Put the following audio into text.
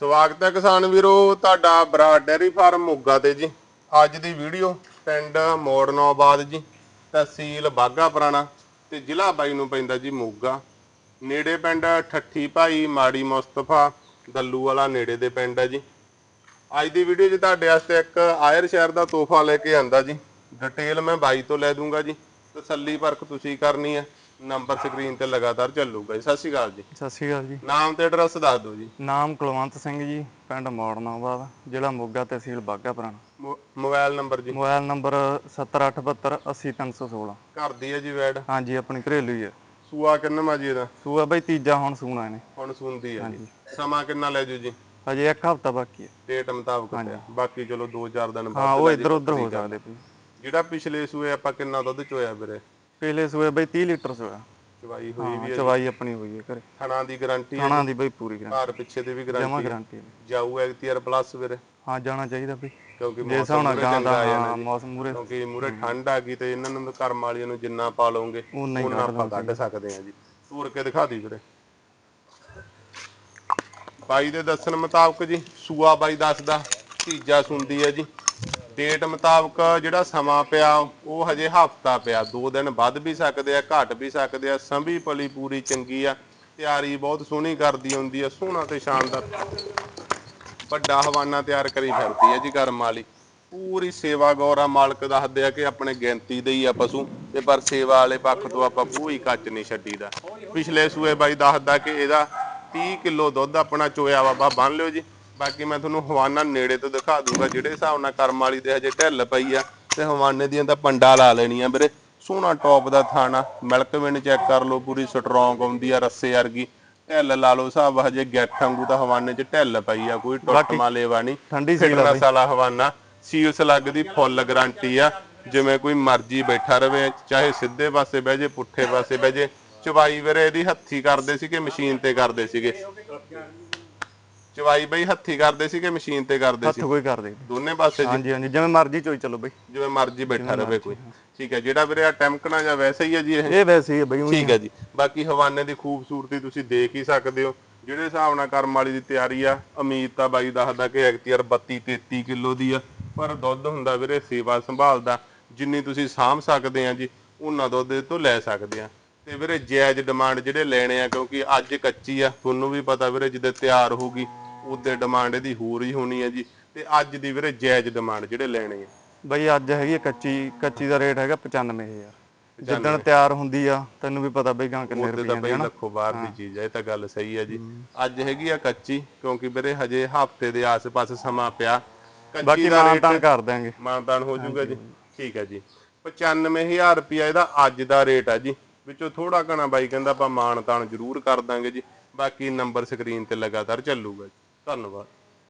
ਸਵਾਗਤ ਹੈ ਕਿਸਾਨ ਵੀਰੋ, ਤੁਹਾਡਾ ਬਰਾਡ ਡੈਰੀ ਫਾਰਮ ਮੋਗਾ ਤੇ ਜੀ। ਅੱਜ ਦੀ ਵੀਡੀਓ ਪਿੰਡ ਮੋੜਨੋਬਾਦ ਜੀ, ਤਹਿਸੀਲ ਬਾਗਾ ਪੁਰਾਣਾ ਤੇ ਜ਼ਿਲ੍ਹਾ ਬਾਈ ਨੂੰ ਪੈਂਦਾ ਜੀ ਮੋਗਾ। ਨੇੜੇ ਪਿੰਡ ਠੱਠੀ ਭਾਈ, ਮਾੜੀ ਮੁਸਤਫਾ ਦੱਲੂ ਵਾਲਾ ਨੇੜੇ ਦੇ ਪਿੰਡ ਹੈ ਜੀ। ਅੱਜ ਦੀ ਵੀਡੀਓ 'ਚ ਤੁਹਾਡੇ ਵਾਸਤੇ ਇੱਕ ਆਇਰ ਸ਼ਹਿਰ ਦਾ ਤੋਹਫਾ ਲੈ ਕੇ ਆਂਦਾ ਜੀ। ਡਿਟੇਲ ਮੈਂ ਬਾਈ ਤੋਂ ਲੈ ਦੂੰਗਾ ਜੀ। ਤਸੱਲੀ ਪਰਖ ਤੁਸੀਂ ਕਰਨੀ ਹੈ। ਨੰਬਰ ਸਕਰੀਨ ਤੇ ਲਗਾਤਾਰ ਚੱਲੂਗਾ ਜੀ। ਸਤਿ ਸ਼੍ਰੀ ਅਕਾਲ ਜੀ। ਸਤਿ ਸ਼੍ਰੀ ਅਕਾਲ ਜੀ। ਨਾਮ ਤੇ ਐਡਰੈਸ ਦੱਸ ਦਿਓ ਜੀ। ਨਾਮ ਕੁਲਵੰਤ ਸਿੰਘ ਜੀ ਪਿੰਡ ਮੋੜਨਾਬਾਦ ਜ਼ਿਲ੍ਹਾ ਮੋਗਾ ਤਹਿਸੀਲ ਬਾਗਾ ਪੁਰਾਣਾ। ਮੋ- ਮੋਬਾਈਲ ਨੰਬਰ ਜੀ। ਮੋਬਾਈਲ ਨੰਬਰ 7872 ਘਰ ਦੀ ਹੈ ਜੀ ਵੈਡ ਹਾਂਜੀ ਆਪਣੀ ਘਰੇਲੂ ਹੀ ਹੈ। ਸੂਆ ਕਿੰਨਾ ਜੀ ਇਹਦਾ? ਸੂਆ ਬਈ ਤੀਜਾ ਹੁਣ ਸੂਣਾ ਇਹਨੇ। ਹੁਣ ਸੁਣਦੀ ਹੈ ਜੀ। ਸਮਾਂ ਕਿੰਨਾ ਲੈ ਜੂ ਜੀ? ਹਜੇ ਇੱਕ ਹਫਤਾ ਬਾਕੀ ਹੈ। ਡੇਟ ਮੁਤਾਬਕ ਬਾਕੀ ਚਲੋ 2-4 ਦਿਨ ਹਾਂ ਬਾਅਦ ਉਹ ਇੱਧਰ ਉੱਧਰ ਹੋ ਸਕਦੇ ਜਿਹੜਾ ਪਿਛਲੇ ਸੂਏ ਆਪਾਂ ਕਿੰਨਾ ਦੁੱਧ ਚੋਇਆ ਵੀਰੇ? ਪਹਿਲੇ ਸੂਏ ਬਈ 30 ਲੀਟਰ ਸੂਆ। ਚਵਾਈ ਹੋਈ ਹਾਂ ਚਵਾਈ ਆਪਣੀ ਹੋਈ ਹੈ ਘਰੇ। ਥਣਾ ਦੀ ਗਾਰੰਟੀ ਖਾਣਾ ਦੀ ਬਈ ਪੂਰੀ ਗਰੰਟੀ ਘਰ ਪਿੱਛੇ ਦੀ ਵੀ ਜਮਾ ਗਾਰੰਟੀ ਗਰੰਟੀ ਹੈ। ਜਾਊ ਐਕਟੀਆਰ ਪਲੱਸ ਵੀਰੇ ਹਾਂ ਜਾਣਾ ਚਾਹੀਦਾ ਬਈ। ਕਿਉਂਕਿ ਜੇ ਹਿਸਾਬ ਨਾਲ ਗਾਂ ਦਾ ਹਾਂ। ਮੌਸਮ ਮੂਰੇ ਕਿਉਂਕਿ ਮੂਰੇ ਠੰਡ ਆ ਗਈ ਤੇ ਇਹਨਾਂ ਨੂੰ ਕਰਮ ਵਾਲੀਆਂ ਨੂੰ ਜਿੰਨਾ ਪਾ ਲਓਗੇ ਉਨਾ ਹੀ ਉਹਨਾਂ ਆਪਾਂ ਕੱਢ ਸਕਦੇ ਆ ਜੀ। ਤੋਰ ਕੇ ਦਿਖਾ ਦੀ ਵੀਰੇ। ਬਾਈ ਦੇ ਦੱਸਣ ਮੁਤਾਬਕ ਜੀ ਸੂਆ ਬਾਈ ਦੱਸਦਾ ਤੀਜਾ ਸੁੰਦੀ ਹੈ ਜੀ। ਡੇਟ ਮੁਤਾਬਕ ਜਿਹੜਾ ਸਮਾਂ ਪਿਆ, ਉਹ ਹਜੇ ਹਫਤਾ ਪਿਆ। ਦੋ ਦਿਨ ਵੱਧ ਵੀ ਸਕਦੇ ਆ, ਘਟ ਵੀ ਸਕਦੇ ਆ। ਸੰਭੀ ਪਲੀ ਪੂਰੀ ਚੰਗੀ ਆ। ਤਿਆਰੀ ਬਹੁਤ ਸੋਹਣੀ ਕਰਦੀ ਹੁੰਦੀ ਆ, ਸੋਹਣਾ ਤੇ ਸ਼ਾਨਦਾਰ। ਵੱਡਾ ਹਵਾਨਾ ਤਿਆਰ ਕਰੀ ਫਿਰਦੀ ਹੈ ਜੀ ਗਰਮ ਵਾਲੀ ਪੂਰੀ ਸੇਵਾ ਗੌਰਾ ਮਾਲਕ ਦੱਸਦੇ ਆ ਕਿ ਆਪਣੇ ਗਿਣਤੀ ਦੇ ਹੀ ਆ ਪਸ਼ੂ। ਤੇ ਪਰ ਸੇਵਾ ਵਾਲੇ ਪੱਖ ਤੋਂ ਆਪਾਂ ਪੂਰੀ ਕੱਚ ਨਹੀਂ ਛੱਡੀਦਾ। ਪਿਛਲੇ ਸੂਏ ਬਾਈ ਦੱਸਦਾ ਕਿ ਇਹਦਾ 30 ਕਿਲੋ ਦੁੱਧ ਆਪਣਾ ਚੋਇਆ ਬਾਬਾ ਬੰਨ ਲਿਓ ਜੀ। ਬਾਕੀ ਮੈਂ ਤੁਹਾਨੂੰ ਹਵਾਨਾ ਨੇੜੇ ਤੋਂ ਦਿਖਾ ਦੂੰਗਾ ਜਿਹੜੇ ਹਿਸਾਬ ਨਾਲ ਕਰਮ ਵਾਲੀ ਦੇ ਹਜੇ ਢਿੱਲ ਪਈ ਆ ਤੇ ਹਵਾਨੇ ਦੀਆਂ ਤਾਂ ਪੰਡਾ ਲਾ ਲੈਣੀਆਂ ਵੀਰੇ। ਸੋਹਣਾ ਟੌਪ ਦਾ ਥਾਣਾ ਮਿਲਕ ਵਿਨ ਚੈੱਕ ਕਰ ਲਓ ਪੂਰੀ ਸਟਰੋਂਗ ਆਉਂਦੀ ਆ ਰੱਸੇ ਵਰਗੀ। ਢਿੱਲ ਲਾ ਲਓ ਹਿਸਾਬ ਹਜੇ ਗੱਠ ਵਾਂਗੂ ਤਾਂ ਹਵਾਨੇ 'ਚ ਢਿੱਲ ਪਈ ਆ ਕੋਈ ਟੁੱਟ ਮਾਲੇਵਾ ਨਹੀਂ। ਠੰਡੀ ਸੀ ਫਿਟਨੈਸ ਵਾਲਾ ਹਵਾਨਾ ਸੀਲਸ ਲੱਗਦੀ ਫੁੱਲ ਗਾਰੰਟੀ ਆ। ਜਿਵੇਂ ਕੋਈ ਮਰਜ਼ੀ ਬੈਠਾ ਰਵੇ ਚਾਹੇ ਸਿੱਧੇ ਪਾਸੇ ਬਹਿ ਜੇ ਪੁੱਠੇ ਪਾਸੇ ਬਹਿ ਜੇ। ਚਵਾਈ ਵੀਰੇ ਇਹਦੀ ਹੱਥੀ ਕਰਦੇ ਸੀਗੇ ਮਸ਼ੀਨ ਤੇ ਕਰਦੇ ਸੀਗੇ। ਚਵਾਈ ਬਈ ਹੱਥੀ ਕਰਦੇ ਸੀਗੇ ਮਸ਼ੀਨ ਤੇ ਕਰਦੇ ਹੱਥ ਸੀ। ਕੋਈ ਕਰ ਦੇ ਦੋਨੇ ਪਾਸੇ ਜੀ। ਹਾਂਜੀ ਹਾਂਜੀ ਜਿਵੇਂ ਮਰਜ਼ੀ ਚੋਈ ਚਲੋ ਬਈ। ਜਿਵੇਂ ਮਰਜ਼ੀ ਬੈਠਾ ਰਵੇ ਕੋਈ। ਠੀਕ ਹੈ ਜਿਹੜਾ ਵੀਰੇ ਆ ਟੈਂਕਣਾ ਜਾਂ ਵੈਸੇ ਹੀ ਆ ਜੀ ਇਹ? ਇਹ ਵੈਸੇ ਹੀ ਹੈ ਬਈ ਹੀ ਠੀਕ ਹੈ। ਜੀ। ਬਾਕੀ ਹਵਾਨੇ ਦੀ ਖੂਬਸੂਰਤੀ ਤੁਸੀਂ ਦੇਖ ਹੀ ਸਕਦੇ ਹੋ। ਜਿਹੜੇ ਹਿਸਾਬ ਨਾਲ ਕਰਮ ਵਾਲੀ ਦੀ ਤਿਆਰੀ ਆ ਉਮੀਦ ਤਾਂ ਬਾਈ ਦੱਸਦਾ ਕਿ ਐਕਟੀਅਰ 32 33 ਕਿਲੋ ਦੀ ਆ ਪਰ ਦੁੱਧ ਹੁੰਦਾ ਵੀਰੇ ਸੇਵਾ ਸੰਭਾਲਦਾ। ਜਿੰਨੀ ਤੁਸੀਂ ਸਾਂਭ ਸਕਦੇ ਆ ਜੀ ਉਹਨਾਂ ਦੁੱਧ ਤੋਂ ਲੈ ਸਕਦੇ ਆ। ਤੇ ਵੀਰੇ ਜਾਇਜ਼ ਡਿਮਾਂਡ ਜਿਹੜੇ ਲੈਣੇ ਆ ਕਿਉਂਕਿ ਅੱਜ ਕੱਚੀ ਆ ਤੁਹਾਨੂੰ ਵੀ ਪਤਾ ਵੀਰੇ ਜਦੋਂ ਤਿਆਰ ਹੋਊਗੀ ਉਹਦੇ ਡਿਮਾਂਡ ਇਹਦੀ ਹੋਰ ਹੀ ਹੋਣੀ ਹੈ ਜੀ। ਤੇ ਅੱਜ ਦੀ ਵੀਰੇ ਜਾਇਜ਼ ਡਿਮਾਂਡ ਜਿਹੜੇ ਲੈਣੇ ਆ। ਬਈ ਅੱਜ ਹੈਗੀ ਕੱਚੀ ਕੱਚੀ ਦਾ ਰੇਟ ਹੈਗਾ 95000 ਜਿੱਦਣ ਤਿਆਰ ਹੁੰਦੀ ਆ ਤੈਨੂੰ ਵੀ ਪਤਾ ਬਈ ਗਾਂ ਕਿੰਨੇ ਰੁਪਏ ਤਾਂ ਬਈ ਲੱਖੋ ਬਾਹਰ ਦੀ ਚੀਜ਼ ਹੈ ਇਹ ਤਾਂ ਗੱਲ ਸਹੀ ਹੈ ਜੀ। ਅੱਜ ਹੈਗੀ ਆ ਕੱਚੀ ਕਿਉਂਕਿ ਵੀਰੇ ਹਜੇ ਹਫ਼ਤੇ ਦੇ ਆਸ-ਪਾਸ ਸਮਾਂ ਪਿਆ। ਬਾਕੀ ਦਾ ਮਾਨਤਾਨ ਕਰ ਦਾਂਗੇ ਮਾਨਤਾਨ ਹੋ ਜਾਊਗਾ ਜੀ। ਠੀਕ ਹੈ ਜੀ। 95000 ਰੁਪਿਆ ਇਹਦਾ ਅੱਜ ਦਾ ਰੇਟ ਹੈ ਜੀ। ਵਿੱਚੋਂ ਥੋੜਾ ਘਣਾ ਬਾਈ ਕਹਿੰਦਾ ਆਪਾਂ ਮਾਣ ਤਾਣ ਜ਼ਰੂਰ ਕਰ ਦਾਂਗੇ ਜੀ। ਬਾਕੀ ਨੰਬਰ ਸਕਰੀਨ ਤੇ ਲਗਾਤਾਰ ਚੱਲੂਗਾ ਜੀ। ਧੰਨਵਾਦ।